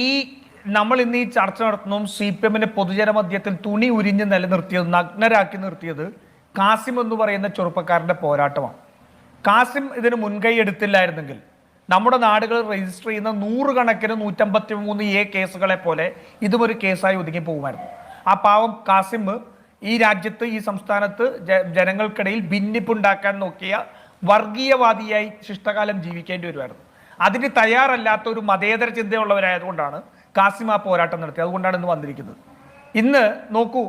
ഈ നമ്മൾ ഇന്ന് ഈ ചർച്ച നടത്തുന്നതും സി പി എമ്മിന്റെ പൊതുജന മധ്യത്തിൽ തുണി ഉരിഞ്ഞ് നിലനിർത്തിയത് നഗ്നരാക്കി നിർത്തിയത് കാസിം എന്ന് പറയുന്ന ചെറുപ്പക്കാരന്റെ പോരാട്ടമാണ്. കാസിം ഇതിന് മുൻകൈ എടുത്തില്ലായിരുന്നെങ്കിൽ നമ്മുടെ നാടുകൾ രജിസ്റ്റർ ചെയ്യുന്ന നൂറുകണക്കിന് നൂറ്റമ്പത്തി മൂന്ന് എ കേസുകളെ പോലെ ഇതും ഒരു കേസായി ഒതുങ്ങി പോകുമായിരുന്നു. ആ പാവം കാസിം ഈ രാജ്യത്ത് ഈ സംസ്ഥാനത്ത് ജനങ്ങൾക്കിടയിൽ ഭിന്നിപ്പുണ്ടാക്കാൻ നോക്കിയ വർഗീയവാദിയായി ശിഷ്ടകാലം ജീവിക്കേണ്ടി വരുമായിരുന്നു. അതിന് തയ്യാറല്ലാത്ത ഒരു മതേതര ചിന്തയുള്ളവരായതുകൊണ്ടാണ് കാസിമ പോരാട്ടം നടത്തിയത്. അതുകൊണ്ടാണ് ഇന്ന് വന്നിരിക്കുന്നത്. ഇന്ന് നോക്കൂ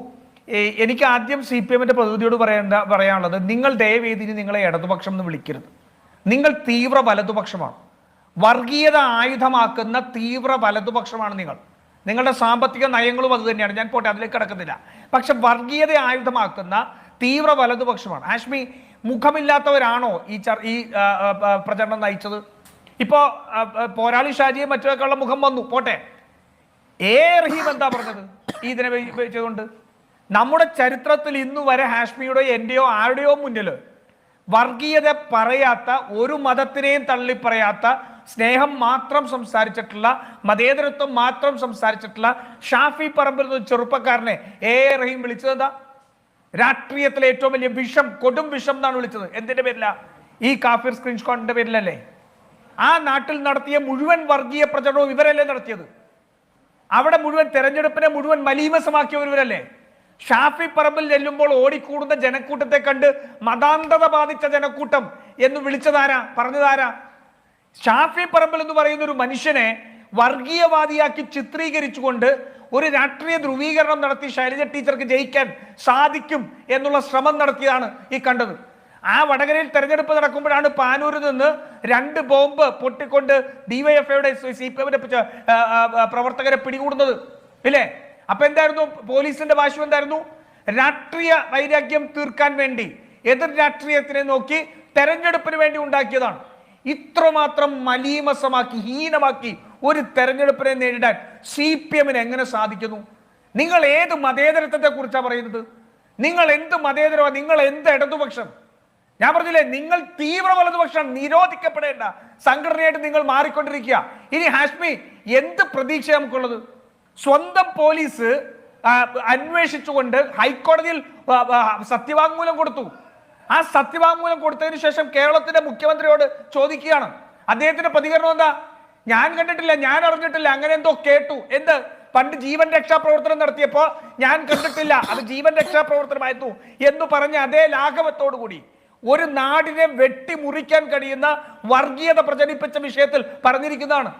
എനിക്ക് ആദ്യം സി പി എമ്മിന്റെ പ്രതിനിധിയോട് പറയേണ്ട പറയാനുള്ളത് നിങ്ങൾ ദയവേദിനി നിങ്ങളെ ഇടതുപക്ഷം എന്ന് വിളിക്കരുത്. നിങ്ങൾ തീവ്ര വലതുപക്ഷമാണ്. വർഗീയത ആയുധമാക്കുന്ന തീവ്ര വലതുപക്ഷമാണ് നിങ്ങൾ. നിങ്ങളുടെ സാമ്പത്തിക നയങ്ങളും അത് തന്നെയാണ്. ഞാൻ പോട്ടെ അതിലേക്ക് കിടക്കുന്നില്ല. പക്ഷെ വർഗീയത ആയുധമാക്കുന്ന തീവ്ര വലതുപക്ഷമാണ്. ആഷ്മി മുഖമില്ലാത്തവരാണോ ഈ ചർ ഈ പ്രചരണം നയിച്ചത്? ഇപ്പോ പോരാളി ഷാജിയെ മറ്റൊക്കെയുള്ള മുഖം വന്നു. പോട്ടെ. ഏ റഹീം എന്താ പറഞ്ഞത് ഈ ഇതിനെ ചെയ്തുകൊണ്ട് നമ്മുടെ ചരിത്രത്തിൽ ഇന്നു വരെ ഹാഷ്മിയുടെയോ എന്റെയോ ആരുടെയോ മുന്നിൽ വർഗീയത പറയാത്ത ഒരു മതത്തിനെയും തള്ളിപ്പറയാത്ത സ്നേഹം മാത്രം സംസാരിച്ചിട്ടുള്ള മതേതരത്വം മാത്രം സംസാരിച്ചിട്ടുള്ള ഷാഫി പറമ്പിൽ നിന്ന് ചെറുപ്പക്കാരനെ എ. റഹീം വിളിച്ചത് എന്താ? രാഷ്ട്രീയത്തിലെ ഏറ്റവും വലിയ വിഷം കൊടും വിഷം എന്നാണ് വിളിച്ചത്. എന്തിന്റെ പേരില? ഈ കാഫിർ സ്ക്രീൻഷോട്ടിന്റെ പേരിലല്ലേ? ആ നാട്ടിൽ നടത്തിയ മുഴുവൻ വർഗീയ പ്രചരണവും ഇവരല്ലേ നടത്തിയത്? അവിടെ മുഴുവൻ തെരഞ്ഞെടുപ്പിനെ മുഴുവൻ മലീമസമാക്കിയവരല്ലേ ഷാഫി പറമ്പിൽ ചെല്ലുമ്പോൾ ഓടിക്കൂടുന്ന ജനക്കൂട്ടത്തെ കണ്ട് മതാന്തത ബാധിച്ച ജനക്കൂട്ടം എന്ന് വിളിച്ചതാരാ? പറഞ്ഞതാരാ? ഷാഫി പറമ്പിൽ എന്ന് പറയുന്ന ഒരു മനുഷ്യനെ വർഗീയവാദിയാക്കി ചിത്രീകരിച്ചുകൊണ്ട് ഒരു രാഷ്ട്രീയ ധ്രുവീകരണം നടത്തി ശൈലജ ടീച്ചർക്ക് ജയിക്കാൻ സാധിക്കും എന്നുള്ള ശ്രമം നടത്തിയതാണ് ഈ കണ്ടത്. ആ വടകരയിൽ തെരഞ്ഞെടുപ്പ് നടക്കുമ്പോഴാണ് പാനൂരിൽ നിന്ന് രണ്ട് ബോംബ് പൊട്ടിക്കൊണ്ട് ഡിവൈഎഫ്ഐയുടെ സി പി എമ്മിന്റെ പ്രവർത്തകരെ പിടികൂടുന്നത്. ഇല്ലേ? അപ്പൊ എന്തായിരുന്നു? പോലീസിന്റെ വാശി എന്തായിരുന്നു? രാഷ്ട്രീയ വൈരാഗ്യം തീർക്കാൻ വേണ്ടി എതിർ രാഷ്ട്രീയത്തിനെ നോക്കി തെരഞ്ഞെടുപ്പിന് വേണ്ടി ഉണ്ടാക്കിയതാണ്. ഇത്രമാത്രം മലീമസമാക്കി ഹീനമാക്കി ഒരു തെരഞ്ഞെടുപ്പിനെ നേരിടാൻ സി പി എമ്മിന് എങ്ങനെ സാധിക്കുന്നു? നിങ്ങൾ ഏത് മതേതരത്വത്തെ കുറിച്ചാണ് പറയുന്നത്? നിങ്ങൾ എന്ത് മതേതരമാണ് നിങ്ങൾ എന്ത് ഇടതുപക്ഷം? ഞാൻ പറഞ്ഞില്ലേ നിങ്ങൾ തീവ്ര വലതുപക്ഷം നിരോധിക്കപ്പെടേണ്ട. സംഘടനയായിട്ട് നിങ്ങൾ മാറിക്കൊണ്ടിരിക്കുക. ഇനി ഹാഷ്മി എന്ത് പ്രതീക്ഷ നമുക്കുള്ളത്? സ്വന്തം പോലീസ് അന്വേഷിച്ചുകൊണ്ട് ഹൈക്കോടതിയിൽ സത്യവാങ്മൂലം കൊടുത്തു. ആ സത്യവാങ്മൂലം കൊടുത്തതിന് ശേഷം കേരളത്തിന്റെ മുഖ്യമന്ത്രിയോട് ചോദിക്കുകയാണ്. അദ്ദേഹത്തിന്റെ പ്രതികരണം എന്താ? ഞാൻ കണ്ടിട്ടില്ല ഞാൻ അറിഞ്ഞിട്ടില്ല അങ്ങനെ എന്തോ കേട്ടു. എന്ത്? പണ്ട് ജീവൻ രക്ഷാപ്രവർത്തനം നടത്തിയപ്പോ ഞാൻ കണ്ടിട്ടില്ല അത് ജീവൻ രക്ഷാപ്രവർത്തനമായിരുന്നു എന്ന് പറഞ്ഞ അതേ ലാഘവത്തോടു കൂടി ഒരു നാടിനെ വെട്ടിമുറിക്കാൻ കഴിയുന്ന വർഗീയത പ്രചരിപ്പിച്ച വിഷയത്തിൽ പറഞ്ഞിരിക്കുന്നതാണ്.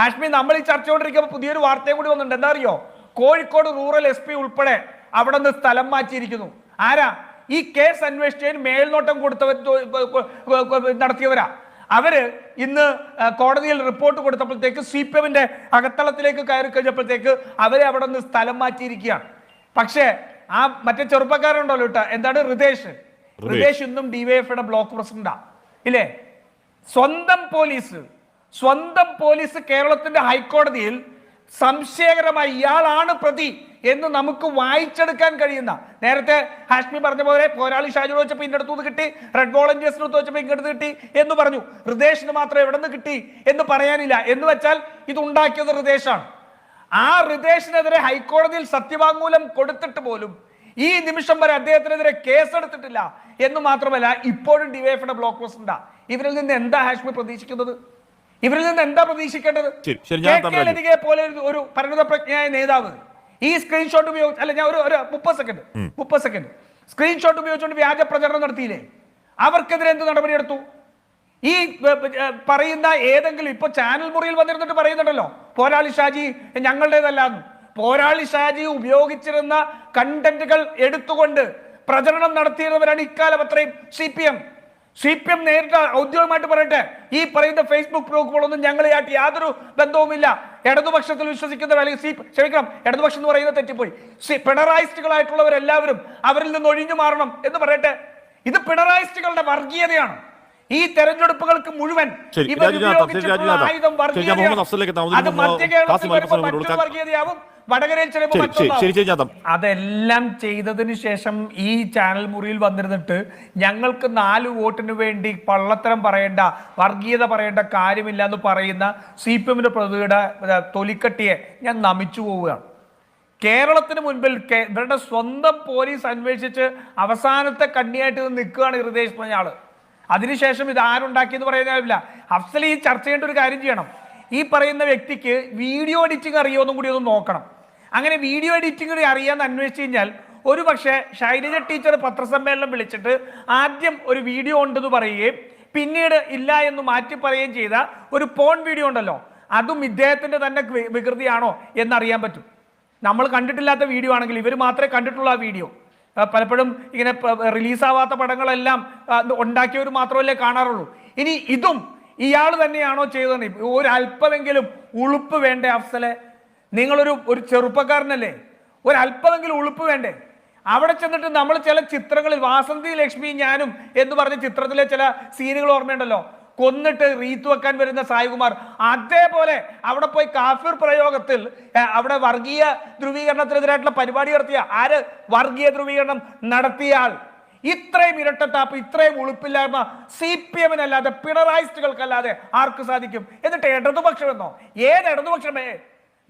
ഹാഷ്മി നമ്മൾ ഈ ചർച്ച കൊണ്ടിരിക്കുമ്പോൾ പുതിയൊരു വാർത്തയും കൂടി വന്നിട്ടുണ്ട്. എന്താ അറിയോ? കോഴിക്കോട് റൂറൽ എസ് പി ഉൾപ്പെടെ അവിടെ നിന്ന് സ്ഥലം മാറ്റിയിരിക്കുന്നു. ആരാ? ഈ കേസ് അന്വേഷിച്ചതിന് മേൽനോട്ടം കൊടുത്തവർ നടത്തിയവരാ. അവർ ഇന്ന് കോടതിയിൽ റിപ്പോർട്ട് കൊടുത്തപ്പോഴത്തേക്ക് സി പി എമ്മിന്റെ അകത്തളത്തിലേക്ക് കയറി കഴിഞ്ഞപ്പോഴത്തേക്ക് അവരെ അവിടെ നിന്ന് സ്ഥലം മാറ്റിയിരിക്കുകയാണ്. പക്ഷേ ആ മറ്റേ ചെറുപ്പക്കാരുണ്ടല്ലോ കേട്ടോ. എന്താണ്? ഹൃദേശ് ഹൃദേശ് ഇന്നും ഡിവൈഎഫ്ഐയുടെ ബ്ലോക്ക് പ്രസിഡന്റാ. ഇല്ലേ? സ്വന്തം പോലീസ് സ്വന്തം പോലീസ് കേരളത്തിന്റെ ഹൈക്കോടതിയിൽ സംശയകരമായി ഇയാളാണ് പ്രതി എന്ന് നമുക്ക് വായിച്ചെടുക്കാൻ കഴിയുന്ന. നേരത്തെ ഹാഷ്മി പറഞ്ഞ പോലെ പോരാളി ഷാജു വെച്ചപ്പോൾ ഇന്റെ അടുത്തുനിന്ന് കിട്ടി റെഡ് വോളണ്ടിയേഴ്സിന് അടുത്ത് വെച്ചപ്പോൾ കിട്ടി എന്ന് പറഞ്ഞു. ഹൃദേശിന് മാത്രം എവിടെ നിന്ന് കിട്ടി എന്ന് പറയാനില്ല. എന്ന് വെച്ചാൽ ഇത് ഉണ്ടാക്കിയത് ഹൃദേശാണ് ആ ഹൃദേശിനെതിരെ ഹൈക്കോടതിയിൽ സത്യവാങ്മൂലം കൊടുത്തിട്ട് പോലും ഈ നിമിഷം വരെ അദ്ദേഹത്തിനെതിരെ കേസെടുത്തിട്ടില്ല. എന്ന് മാത്രമല്ല ഇപ്പോഴും ഡിവൈഎഫിന്റെ ബ്ലോക്ക് പോസ്റ്റ് ഇവരിൽ നിന്ന് എന്താ ഹാഷ്മി പ്രതീക്ഷിക്കുന്നത്? ഇവരിൽ നിന്ന് എന്താ പ്രതീക്ഷിക്കേണ്ടത്. ലതികയെ പോലെ ഒരു- ഒരു പരിണതപ്രജ്ഞയായ നേതാവ്. ഈ സ്ക്രീൻഷോട്ട് ഉപയോഗിച്ച് അല്ല ഞാൻ ഒരു ഒരു മുപ്പത് സെക്കൻഡ് മുപ്പത് സെക്കൻഡ് സ്ക്രീൻഷോട്ട് ഉപയോഗിച്ചുകൊണ്ട് വ്യാജ പ്രചരണം നടത്തിയില്ലേ? അവർക്കെതിരെ എന്ത് നടപടിയെടുത്തു? ഈ പറയുന്ന ഏതെങ്കിലും ഇപ്പൊ ചാനൽ മുറിയിൽ വന്നിരുന്നിട്ട് പറയുന്നുണ്ടല്ലോ പോരാളി ഷാജി ഞങ്ങളുടേതല്ലാന്ന്. പോരാളി ഷാജി ഉപയോഗിച്ചിരുന്ന കണ്ടന്റുകൾ എടുത്തുകൊണ്ട് പ്രചരണം നടത്തിയിരുന്നവരാണ് ഇക്കാലം അത്രയും C P M C P M നേരിട്ട് ഔദ്യോഗികമായിട്ട് പറയട്ടെ ഈ പറയുന്ന ഫേസ്ബുക്ക് ഗ്രൂപ്പുകളൊന്നും ഞങ്ങളെയായിട്ട് യാതൊരു ബന്ധവുമില്ല. ഇടതുപക്ഷത്തിൽ വിശ്വസിക്കുന്നവർ അല്ലെങ്കിൽ സി ക്ഷമിക്കണം ഇടതുപക്ഷം എന്ന് പറയുന്നത് തെറ്റിപ്പോയി. സി പിണറായിസ്റ്റുകളായിട്ടുള്ളവരെല്ലാവരും അവരിൽ നിന്ന് ഒഴിഞ്ഞു മാറണം എന്ന് പറയട്ടെ. ഇത് പിണറായിസ്റ്റുകളുടെ വർഗീയതയാണ്. ഈ തെരഞ്ഞെടുപ്പുകൾക്ക് മുഴുവൻ ഇവർ ഉപയോഗിച്ചിട്ടുള്ള ആയുധം ശരി, വർഗീയതയാണ്. അത് മധ്യ കേരളത്തിൽ വരുമ്പോൾ മറ്റൊരു വർഗീയതയാവും. വടകരയിൽ ചിലപ്പോൾ. അതെല്ലാം ചെയ്തതിന് ശേഷം ഈ ചാനൽ മുറിയിൽ വന്നിരുന്നിട്ട് ഞങ്ങൾക്ക് നാല് വോട്ടിന് വേണ്ടി പള്ളത്തരം പറയേണ്ട വർഗീയത പറയേണ്ട കാര്യമില്ല എന്ന് പറയുന്ന സി പി എമ്മിന്റെ പ്രതിയുടെ തൊലിക്കട്ടിയെ ഞാൻ നമിച്ചു പോവുകയാണ്. കേരളത്തിന് മുൻപിൽ ഇവരുടെ സ്വന്തം പോലീസ് അന്വേഷിച്ച് അവസാനത്തെ കണ്ണിയായിട്ട് ഇത് നിൽക്കുകയാണ് ഹൃദയം മഞ്ഞാൾ. അതിനുശേഷം ഇത് ആരുണ്ടാക്കിയെന്ന് കാര്യമില്ല അഫ്സൽ ഈ ചർച്ച ചെയ്യേണ്ട ഒരു കാര്യം ചെയ്യണം. ഈ പറയുന്ന വ്യക്തിക്ക് വീഡിയോ എഡിറ്റിംഗ് അറിയുമെന്നും കൂടി ഒന്ന് നോക്കണം. അങ്ങനെ വീഡിയോ എഡിറ്റിംഗ് കൂടി അറിയാന്ന് അന്വേഷിച്ച് കഴിഞ്ഞാൽ ഒരു പക്ഷേ ശൈലജ ടീച്ചർ പത്രസമ്മേളനം വിളിച്ചിട്ട് ആദ്യം ഒരു വീഡിയോ ഉണ്ടെന്ന് പറയുകയും പിന്നീട് ഇല്ല എന്ന് മാറ്റി പറയുകയും ചെയ്ത ഒരു പോൺ വീഡിയോ ഉണ്ടല്ലോ അതും ഇദ്ദേഹത്തിന്റെ തന്നെ വികൃതിയാണോ എന്നറിയാൻ പറ്റും. നമ്മൾ കണ്ടിട്ടില്ലാത്ത വീഡിയോ ആണെങ്കിൽ ഇവർ മാത്രമേ കണ്ടിട്ടുള്ളൂ ആ വീഡിയോ. പലപ്പോഴും ഇങ്ങനെ റിലീസാവാത്ത പടങ്ങളെല്ലാം ഉണ്ടാക്കിയവർ മാത്രമല്ലേ കാണാറുള്ളൂ. ഇനി ഇതും ഇയാൾ തന്നെയാണോ ചെയ്തതെന്ന് ഒരല്പമെങ്കിലും ഉളുപ്പ് വേണ്ടേ അഫ്സലെ? നിങ്ങളൊരു ഒരു ചെറുപ്പക്കാരനല്ലേ? ഒരു അല്പമെങ്കിലും ഉളുപ്പ് വേണ്ടേ? അവിടെ ചെന്നിട്ട് നമ്മൾ ചില ചിത്രങ്ങളിൽ വാസന്തി ലക്ഷ്മി ഞാനും എന്ന് പറഞ്ഞ ചിത്രത്തിലെ ചില സീനുകൾ ഓർമ്മയുണ്ടല്ലോ? കൊന്നിട്ട് റീത്ത് വെക്കാൻ വരുന്ന സായികുമാർ. അതേപോലെ അവിടെ പോയി കാഫിർ പ്രയോഗത്തിൽ അവിടെ വർഗീയ ധ്രുവീകരണത്തിനെതിരായിട്ടുള്ള പരിപാടി നടത്തിയ ആര് വർഗീയ ധ്രുവീകരണം നടത്തിയാൽ ഇത്രയും ഇരട്ടത്താപ്പ് ഇത്രയും ഉളുപ്പില്ലായ്മ സി പി എമ്മിനല്ലാതെ പിണറായിസ്റ്റുകൾക്കല്ലാതെ ആർക്ക് സാധിക്കും? എന്നിട്ട് ഇടതുപക്ഷം എന്നോ ഏത് ഇടതുപക്ഷമേ?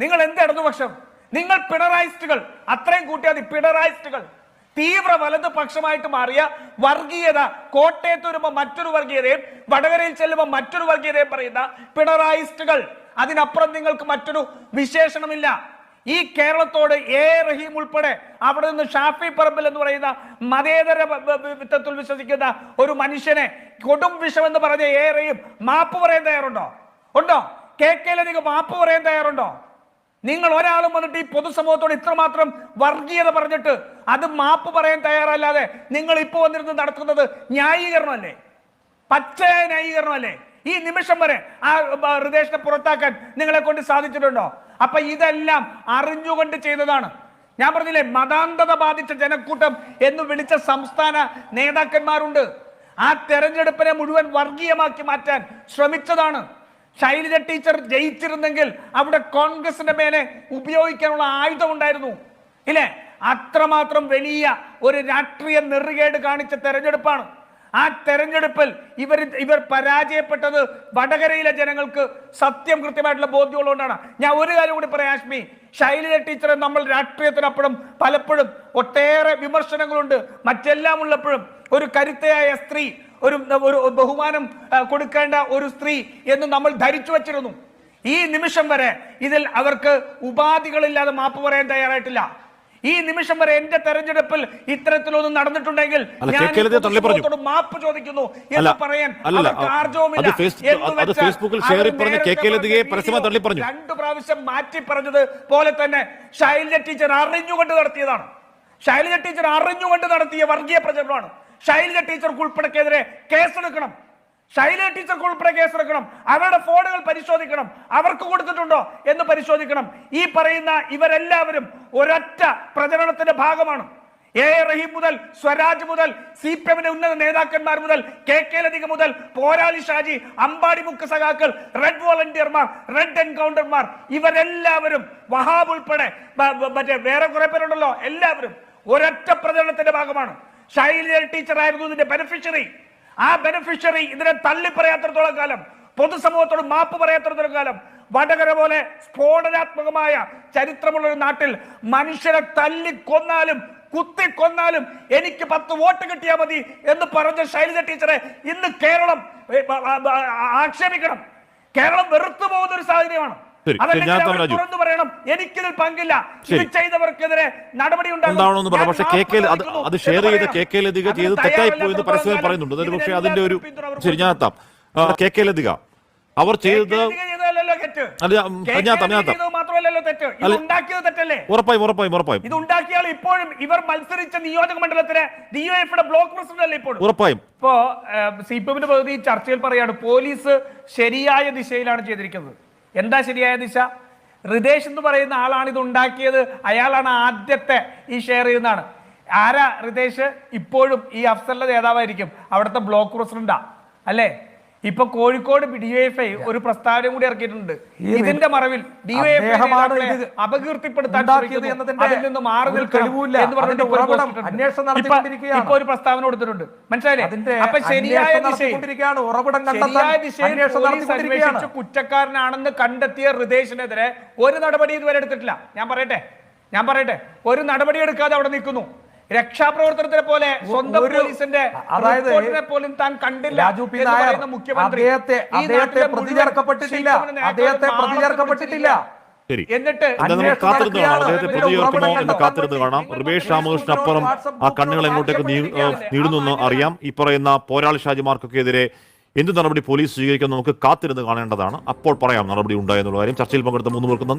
നിങ്ങൾ എന്ത് ഇടതുപക്ഷം? നിങ്ങൾ പിണറായിസ്റ്റുകൾ. അത്രയും കൂട്ടിയാൽ പിണറായിസ്റ്റുകൾ. തീവ്ര വലത് പക്ഷമായിട്ട് മാറിയ വർഗീയത കോട്ടയത്ത് വരുമ്പോൾ മറ്റൊരു വർഗീയതയും വടകരയിൽ ചെല്ലുമ്പോൾ മറ്റൊരു വർഗീയതയും പറയുന്ന പിണറായിസ്റ്റുകൾ. അതിനപ്പുറം നിങ്ങൾക്ക് മറ്റൊരു വിശേഷണമില്ല. ഈ കേരളത്തോട് എ. റഹീം ഉൾപ്പെടെ അവിടെ നിന്ന് ഷാഫി പറമ്പിൽ എന്ന് പറയുന്ന മതേതര വിത്തത്തിൽ വിശ്വസിക്കുന്ന ഒരു മനുഷ്യനെ കൊടും വിഷം എന്ന് പറഞ്ഞ എ. റഹീം മാപ്പ് പറയാൻ തയ്യാറുണ്ടോ? ഉണ്ടോ? കെ. കെ. ലതിക്ക് മാപ്പ് പറയാൻ തയ്യാറുണ്ടോ? നിങ്ങൾ ഒരാളും വന്നിട്ട് ഈ പൊതുസമൂഹത്തോട് ഇത്രമാത്രം വർഗീയത പറഞ്ഞിട്ട് അത് മാപ്പ് പറയാൻ തയ്യാറല്ലാതെ നിങ്ങൾ ഇപ്പോൾ വന്നിരുന്ന് നടത്തുന്നത് ന്യായീകരണമല്ലേ? പച്ചയായ ന്യായീകരണമല്ലേ? ഈ നിമിഷം വരെ ആ ഹൃദയത്തെ പുറത്താക്കാൻ നിങ്ങളെ കൊണ്ട് സാധിച്ചിട്ടുണ്ടോ? അപ്പൊ ഇതെല്ലാം അറിഞ്ഞുകൊണ്ട് ചെയ്തതാണ്. ഞാൻ പറഞ്ഞില്ലേ മതാന്തത ബാധിച്ച ജനക്കൂട്ടം എന്ന് വിളിച്ച സംസ്ഥാന നേതാക്കന്മാരുണ്ട്. ആ തെരഞ്ഞെടുപ്പിനെ മുഴുവൻ വർഗീയമാക്കി മാറ്റാൻ ശ്രമിച്ചതാണ്. ശൈലജ ടീച്ചർ ജയിച്ചിരുന്നെങ്കിൽ അവിടെ കോൺഗ്രസിന്റെ മേലെ ഉപയോഗിക്കാനുള്ള ആയുധം ഉണ്ടായിരുന്നു. ഇല്ലേ? അത്രമാത്രം വലിയ ഒരു രാഷ്ട്രീയ നെറുകേട് കാണിച്ച തെരഞ്ഞെടുപ്പാണ്. ആ തെരഞ്ഞെടുപ്പിൽ ഇവർ ഇവർ പരാജയപ്പെട്ടത് വടകരയിലെ ജനങ്ങൾക്ക് സത്യം കൃത്യമായിട്ടുള്ള ബോധ്യമുള്ളതുകൊണ്ടാണ്. ഞാൻ ഒരു കാര്യം കൂടി പറയാം ആഷ്മി. ശൈലജ ടീച്ചറെ നമ്മൾ രാഷ്ട്രീയത്തിനപ്പുറം പലപ്പോഴും ഒട്ടേറെ വിമർശനങ്ങളുണ്ട്. മറ്റെല്ലാം ഉള്ളപ്പോഴും ഒരു കരുത്തയായ സ്ത്രീ ഒരു ഒരു ബഹുമാനം കൊടുക്കേണ്ട ഒരു സ്ത്രീ എന്ന് നമ്മൾ ധരിച്ചു വച്ചിരുന്നു. ഈ നിമിഷം വരെ ഇതിൽ അവർക്ക് ഉപാധികളില്ലാതെ മാപ്പ് പറയാൻ തയ്യാറായിട്ടില്ല. ഈ നിമിഷം വരെ എന്റെ തെരഞ്ഞെടുപ്പിൽ ഇത്തരത്തിലൊന്നും നടന്നിട്ടുണ്ടെങ്കിൽ ഞാൻ മാപ്പ് ചോദിക്കുന്നു എന്ന് പറയാൻ. രണ്ടു പ്രാവശ്യം മാറ്റി പറഞ്ഞത് പോലെ തന്നെ ശൈലജ ടീച്ചർ അറിഞ്ഞുകൊണ്ട് നടത്തിയതാണ്. ശൈലജ ടീച്ചർ അറിഞ്ഞുകൊണ്ട് നടത്തിയ വർഗീയ പ്രചരണമാണ്. ശൈലജ ടീച്ചർക്ക് ഉൾപ്പെടെക്കെതിരെ കേസെടുക്കണം ശൈലജ ടീച്ചർക്ക് ഉൾപ്പെടെ കേസെടുക്കണം അവരുടെ ഫോണുകൾ പരിശോധിക്കണം. അവർക്ക് കൊടുത്തിട്ടുണ്ടോ എന്ന് പരിശോധിക്കണം. ഈ പറയുന്ന ഇവരെല്ലാവരും ഒരൊറ്റ പ്രചരണത്തിന്റെ ഭാഗമാണ്. എ റഹീം മുതൽ സ്വരാജ് മുതൽ സി പി എമ്മിന്റെ ഉന്നത നേതാക്കന്മാർ മുതൽ കെ കെ ലതിക മുതൽ പോരാളി ഷാജി അമ്പാടി മുക്ക് സഖാക്കൾ റെഡ് വോളണ്ടിയർമാർ റെഡ് എൻകൗണ്ടർമാർ ഇവരെല്ലാവരും വഹാബ് ഉൾപ്പെടെ മറ്റേ വേറെ കുറെ പേരുണ്ടല്ലോ എല്ലാവരും ഒരൊറ്റ പ്രചരണത്തിന്റെ ഭാഗമാണ്. ശൈലജ ടീച്ചർ ആയിരുന്നു ഇതിന്റെ ബെനിഫിഷ്യറി ആ ബെനിഫിഷ്യറി ഇതിനെ തള്ളി പറയാത്തടത്തോളം കാലം പൊതുസമൂഹത്തോട് മാപ്പ് പറയാത്തടത്തോളം കാലം വടകര പോലെ സ്ഫോടനാത്മകമായ ചരിത്രമുള്ള ഒരു നാട്ടിൽ മനുഷ്യരെ തല്ലി കൊന്നാലും കുത്തി കൊന്നാലും എനിക്ക് പത്ത് വോട്ട് കിട്ടിയാൽ മതി എന്ന് പറഞ്ഞ ശൈലജ ടീച്ചറെ ഇന്ന് കേരളം ആക്ഷേപിക്കണം. കേരളം വെറുത്തു പോകുന്ന ഒരു സാഹചര്യമാണ്. തുറന്നു പറയണം. എനിക്കിതിൽ പങ്കില്ല. ഇത് ചെയ്തവർക്കെതിരെ നടപടി പറയാം ഞാൻ പക്ഷേ കെ കെ അത് ഷെയർ ചെയ്ത കെ കെ ലതിക ചെയ്ത് തെറ്റായി പോയി എന്ന് പരസ്യമായി പറയുന്നുണ്ട്. അതൊരു പക്ഷേ അതിന്റെ ഒരു ശരി ഞാൻ എത്താം. കെ കെ ലതിക അവർ ചെയ്തത് ഇത് അല്ല. ഉണ്ടാക്കിയത് ഉറപ്പായും ഉറപ്പായും ഉറപ്പായും. ഇത് ഉണ്ടാക്കിയാൽ ഇപ്പോഴും ഇവർ മത്സരിച്ച നിയോജക മണ്ഡലത്തിലെ ഡിഒഎഫിയുടെ ബ്ലോക്ക് പ്രസിഡന്റ് അല്ലേ ഇപ്പോഴും? ഉറപ്പായും. ഇപ്പോ സി പി എമ്മിന്റെ ചർച്ചയിൽ പറയാണ് പോലീസ് ശരിയായ ദിശയിലാണ് ചെയ്തിരിക്കുന്നത്. എന്താ ശരിയായ ദിശ? ഹൃദേശ് എന്ന് പറയുന്ന ആളാണ് ഇത് ഉണ്ടാക്കിയത്. അയാളാണ് ആദ്യത്തെ ഈ ഷെയർ ചെയ്യുന്നതാണ്. ആരാ ഹൃദേശ് ഇപ്പോഴും ഈ അഫ്സലിന്റെ നേതാവായിരിക്കും. അവിടുത്തെ ബ്ലോക്ക് പ്രസിഡന്റാ അല്ലേ? ഇപ്പൊ കോഴിക്കോട് ഡിവൈഎഫ്ഐ ഒരു പ്രസ്താവന കൂടി ഇറക്കിയിട്ടുണ്ട്. ഇതിന്റെ മറവിൽ ഇത് അപകീർത്തിപ്പെടുത്താൻ. അതിൽ നിന്ന് മാറി ഒരു എന്ന് പറഞ്ഞിട്ട് ഇപ്പൊ- ഒരു പ്രസ്താവന കൊടുത്തിട്ടുണ്ട്. മനസ്സിലായില്ലേ? അപ്പൊ ശരിയായ ശരിയായ ദിശയിൽ. കുറ്റക്കാരനാണെന്ന് കണ്ടെത്തിയ ഹൃദേശിനെതിരെ ഒരു നടപടി ഇതുവരെ എടുത്തിട്ടില്ല. ഞാൻ പറയട്ടെ? ഞാൻ പറയട്ടെ? ഒരു നടപടി എടുക്കാതെ അവിടെ നിൽക്കുന്നു. രക്ഷാപ്രവർത്തനത്തിനെ പോലെ സ്വന്തം പോലീസിന്റെ അതായത് പോലും താൻ കണ്ടില്ല രാജു പി നായർ മുഖ്യമന്ത്രി അദ്ദേഹത്തെ പ്രതി ചേർക്കപ്പെട്ടിട്ടില്ല അദ്ദേഹത്തെ പ്രതി ചേർക്കപ്പെട്ടിട്ടില്ല ശരി. കാത്തിരുന്ന് കാണാം. അദ്ദേഹത്തെ പ്രതി അതിന്റെ ചേർക്കുമോ ഉറവിടം എന്ന് കാത്തിരുന്ന് കാണാം. റിവേഷ് രാമകൃഷ്ണൻ അപ്പുറം ആ കണ്ണുകൾ എങ്ങോട്ടേക്ക് നീടുന്നെന്ന് നീടുന്നു എന്ന് അറിയാം. ഈ പറയുന്ന പോരാളി ഷാജിമാർക്കൊക്കെ എതിരെ എന്ത് നടപടി പോലീസ് സ്വീകരിക്കും നമുക്ക് കാത്തിരുന്ന് കാണേണ്ടതാണ്. അപ്പോൾ പറയാം നടപടി ഉണ്ടായെന്നുള്ള കാര്യം. ചർച്ചയിൽ പങ്കെടുത്ത മൂന്ന് പേർക്ക് നന്ദി.